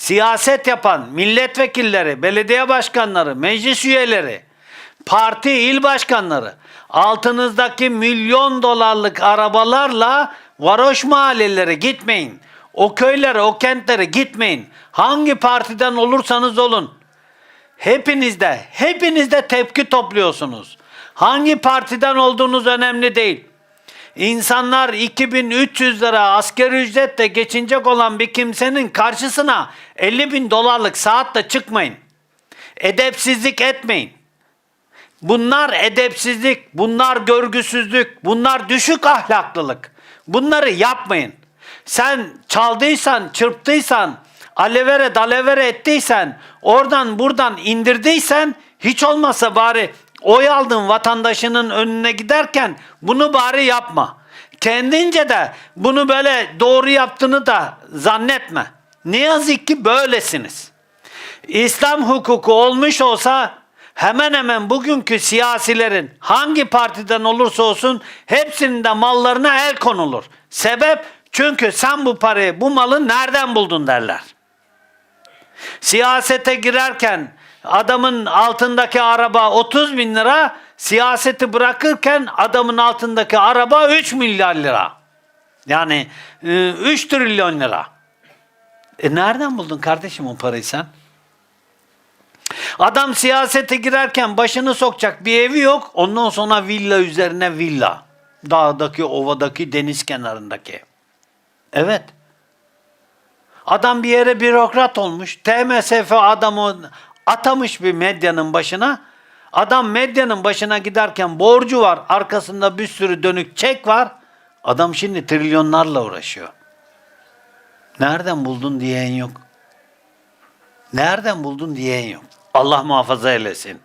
siyaset yapan milletvekilleri, belediye başkanları, meclis üyeleri, parti il başkanları altınızdaki milyon dolarlık arabalarla varoş mahallelere gitmeyin. O köylere, o kentlere gitmeyin. Hangi partiden olursanız olun. Hepinizde, hepinizde tepki topluyorsunuz. Hangi partiden olduğunuz önemli değil. İnsanlar 2300 lira askeri ücretle geçinecek olan bir kimsenin karşısına 50 bin dolarlık saatle çıkmayın. Edepsizlik etmeyin. Bunlar edepsizlik, bunlar görgüsüzlük, bunlar düşük ahlaklılık. Bunları yapmayın. Sen çaldıysan, çırptıysan, alevere dalevere ettiysen, oradan buradan indirdiysen hiç olmazsa bari oy aldığın vatandaşının önüne giderken bunu bari yapma. Kendince de bunu böyle doğru yaptığını da zannetme. Ne yazık ki böylesiniz. İslam hukuku olmuş olsa hemen hemen bugünkü siyasilerin hangi partiden olursa olsun hepsinin de mallarına el konulur. Sebep çünkü sen bu parayı, bu malı nereden buldun derler. Siyasete girerken adamın altındaki araba 30 bin lira, siyaseti bırakırken adamın altındaki araba 3 milyar lira. Yani e, 3 trilyon lira. E nereden buldun kardeşim o parayı sen? Adam siyasete girerken başını sokacak bir evi yok. Ondan sonra villa üzerine villa. Dağdaki, ovadaki, deniz kenarındaki. Evet. Adam bir yere bürokrat olmuş. TMSF adamı atamış bir medyanın başına. Adam medyanın başına giderken borcu var. Arkasında bir sürü dönük çek var. Adam şimdi trilyonlarla uğraşıyor. Nereden buldun diyen yok. Nereden buldun diyen yok. Allah muhafaza eylesin.